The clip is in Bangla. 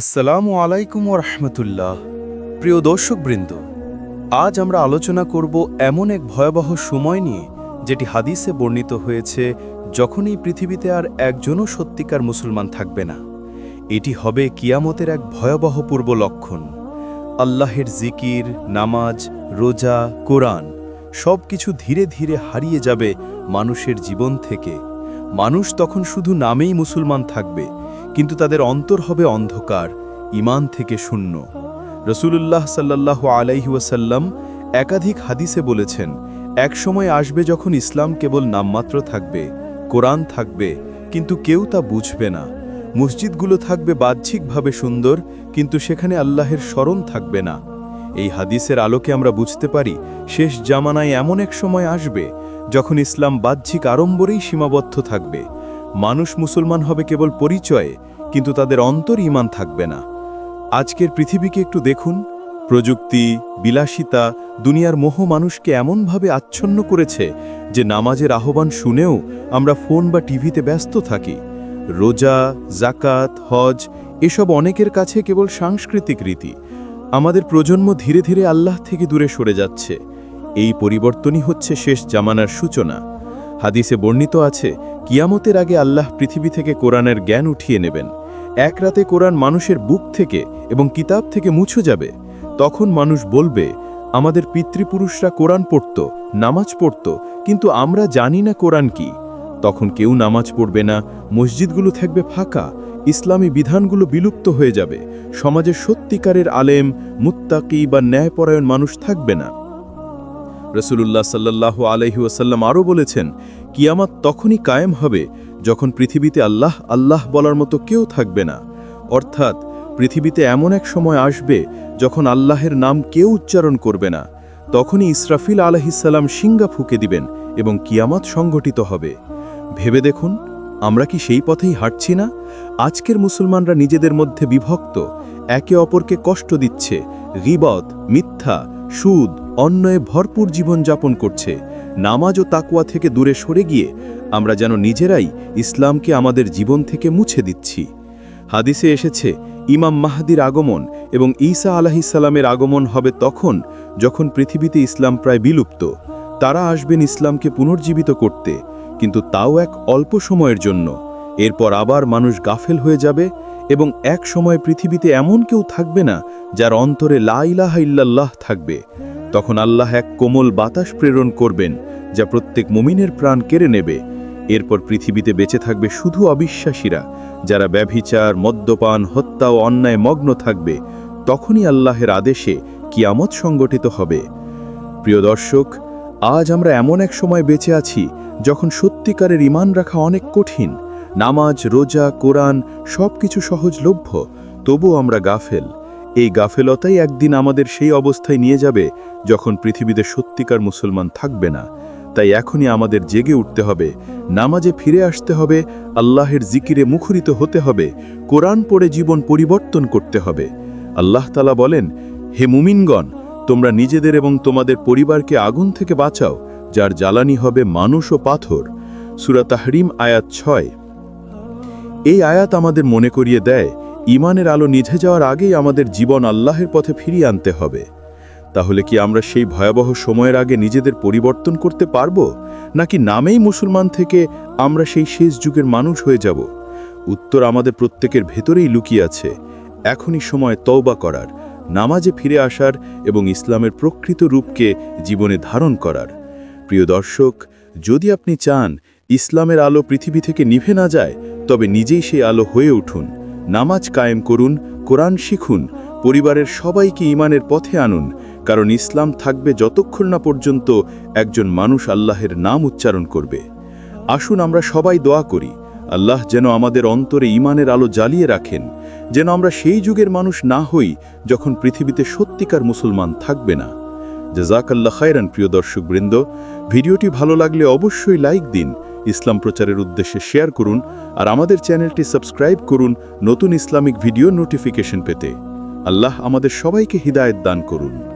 আসসালামু আলাইকুম রহমতুল্লাহ। প্রিয় দর্শকবৃন্দ, আজ আমরা আলোচনা করব এমন এক ভয়াবহ সময় নিয়ে যেটি হাদিসে বর্ণিত হয়েছে যখন এই পৃথিবীতে আর একজনও সত্যিকার মুসলমান থাকবে না। এটি হবে কিয়ামতের এক ভয়াবহ পূর্ব লক্ষণ। আল্লাহের জিকির, নামাজ, রোজা, কোরআন সব কিছু ধীরে ধীরে হারিয়ে যাবে মানুষের জীবন থেকে। মানুষ তখন শুধু নামেই মুসলমান থাকবে কিন্তু তাদের অন্তর হবে অন্ধকার ইমান থেকে শূন্য। রসুলুল্লাহ সাল্লাহ আলাইহি ওয়াসাল্লাম একাধিক হাদিসে বলেছেন এক সময় আসবে যখন ইসলাম কেবল নামমাত্র থাকবে, কোরআন থাকবে, কিন্তু কেউ তা বুঝবে না। মসজিদগুলো থাকবে বাহ্যিকভাবে সুন্দর, কিন্তু সেখানে আল্লাহের স্মরণ থাকবে না। এই হাদিসের আলোকে আমরা বুঝতে পারি, শেষ জামানায় এমন এক সময় আসবে যখন ইসলাম বাহ্যিক আড়ম্বরেই সীমাবদ্ধ থাকবে। মানুষ মুসলমান হবে কেবল পরিচয়ে, কিন্তু তাদের অন্তর ইমান থাকবে না। আজকের পৃথিবীকে একটু দেখুন। প্রযুক্তি, বিলাসিতা, দুনিয়ার মোহ মানুষকে এমনভাবে আচ্ছন্ন করেছে যে নামাজের আহ্বান শুনেও আমরা ফোন বা টিভিতে ব্যস্ত থাকি। রোজা জাকাত হজ এসব অনেকের কাছে কেবল সাংস্কৃতিক রীতি। আমাদের প্রজন্ম ধীরে ধীরে আল্লাহ থেকে দূরে সরে যাচ্ছে। এই পরিবর্তনই হচ্ছে শেষ জামানার সূচনা। হাদিসে বর্ণিত আছে, কিয়ামতের আগে আল্লাহ পৃথিবী থেকে কোরআনের জ্ঞান উঠিয়ে নেবেন। এক রাতে কোরআন মানুষের বুক থেকে এবং কিতাব থেকে মুছে যাবে। তখন মানুষ বলবে, আমাদের পিতৃপুরুষরা কোরআন পড়ত, নামাজ পড়ত, কিন্তু আমরা জানি না কোরআন কি। তখন কেউ নামাজ পড়বে না, মসজিদগুলো থাকবে ফাঁকা, ইসলামী বিধানগুলো বিলুপ্ত হয়ে যাবে সমাজে সত্যিকারের আলেম, মুত্তাকি বা ন্যায়পরায়ণ মানুষ থাকবে না। রসুলুল্লাহ সাল্লাহ আলহি ওসাল্লাম আরও বলেছেন, কিয়ামাত তখনই কায়েম হবে যখন পৃথিবীতে আল্লাহ আল্লাহ বলার মতো কেউ থাকবে না। অর্থাৎ পৃথিবীতে এমন এক সময় আসবে যখন আল্লাহের নাম কেউ উচ্চারণ করবে না। তখনই ইসরাফিল আলহিসাল্লাম সিঙ্গা ফুঁকে দিবেন এবং কিয়ামত সংঘটিত হবে। ভেবে দেখুন, আমরা কি সেই পথেই হাঁটছি না? আজকের মুসলমানরা নিজেদের মধ্যে বিভক্ত, একে অপরকে কষ্ট দিচ্ছে, গিবত, মিথ্যা সুদ অন্যয়ে ভরপুর জীবন যাপন করছে। নামাজ ও তাকুয়া থেকে দূরে সরে গিয়ে আমরা যেন নিজেরাই ইসলামকে আমাদের জীবন থেকে মুছে দিচ্ছি। হাদিসে এসেছে, ইমাম মাহাদির আগমন এবং ঈসা আলাহিসাল্লামের আগমন হবে তখন যখন পৃথিবীতে ইসলাম প্রায় বিলুপ্ত। তারা আসবেন ইসলামকে পুনর্জীবিত করতে, কিন্তু তাও এক অল্প সময়ের জন্য। এরপর আবার মানুষ গাফেল হয়ে যাবে এবং এক সময় পৃথিবীতে এমন কেউ থাকবে না যার অন্তরে লাইলাহা ইল্লাল্লাহ থাকবে। তখন আল্লাহ এক কোমল বাতাস প্রেরণ করবেন যা প্রত্যেক মুমিনের প্রাণ কেড়ে নেবে। এরপর পৃথিবীতে বেঁচে থাকবে শুধু অবিশ্বাসীরা, যারা ব্যভিচার, মদ্যপান, হত্যা ও অন্যায় মগ্ন থাকবে। তখনই আল্লাহের আদেশে কিয়ামত সংগঠিত হবে। প্রিয় দর্শক, আজ আমরা এমন এক সময় বেঁচে আছি যখন সত্যিকারের ইমান রাখা অনেক কঠিন। নামাজ, রোজা, কোরআন সব কিছু সহজলভ্য, তবুও আমরা গাফেল। এই গাফেলতাই একদিন আমাদের সেই অবস্থায় নিয়ে যাবে যখন পৃথিবীতে সত্যিকার মুসলমান থাকবে না। তাই এখনই আমাদের জেগে উঠতে হবে, নামাজে ফিরে আসতে হবে, আল্লাহের জিকিরে মুখরিত হতে হবে, কোরআন পড়ে জীবন পরিবর্তন করতে হবে। আল্লাহ তালা বলেন, হে মুমিনগণ, তোমরা নিজেদের এবং তোমাদের পরিবারকে আগুন থেকে বাঁচাও, যার জ্বালানি হবে মানুষ ও পাথর। সুরা তাহরিম আয়াত ছয়। এই আয়াত আমাদের মনে করিয়ে দেয় ইমানের আলো নিভে যাওয়ার আগেই আমাদের জীবন আল্লাহের পথে ফিরিয়ে আনতে হবে। তাহলে কি আমরা সেই ভয়াবহ সময়ের আগে নিজেদের পরিবর্তন করতে পারব? নাকি নামেই মুসলমান থেকে আমরা সেই শেষ যুগের মানুষ হয়ে যাব? উত্তর আমাদের প্রত্যেকের ভেতরেই লুকিয়ে আছে। এখনই সময় তওবা করার, নামাজে ফিরে আসার এবং ইসলামের প্রকৃত রূপকে জীবনে ধারণ করার। প্রিয় দর্শক, যদি আপনি চান ইসলামের আলো পৃথিবী থেকে নিভে না যায় তবে নিজেই সেই আলো হয়ে উঠুন, নামাজ কায়েম করুন, কোরআন শিখুন, পরিবারের সবাইকে ইমানের পথে আনুন, কারণ ইসলাম থাকবে যতক্ষণ না পর্যন্ত একজন মানুষ আল্লাহের নাম উচ্চারণ করবে। আসুন আমরা সবাই দোয়া করি, আল্লাহ যেন আমাদের অন্তরে ইমানের আলো জ্বালিয়ে রাখেন, যেন আমরা সেই যুগের মানুষ না হই যখন পৃথিবীতে সত্যিকার মুসলমান থাকবে না। জাজাকাল্লা খায়রান, প্রিয় দর্শকবৃন্দ, ভিডিওটি ভালো লাগলে অবশ্যই লাইক দিন ইসলাম প্রচারের উদ্দেশ্যে শেয়ার করুন আর আমাদের চ্যানেলটি সাবস্ক্রাইব করুন নতুন ইসলামিক ভিডিও নোটিফিকেশন পেতে। আল্লাহ আমাদের সবাইকে হৃদায়ত দান করুন।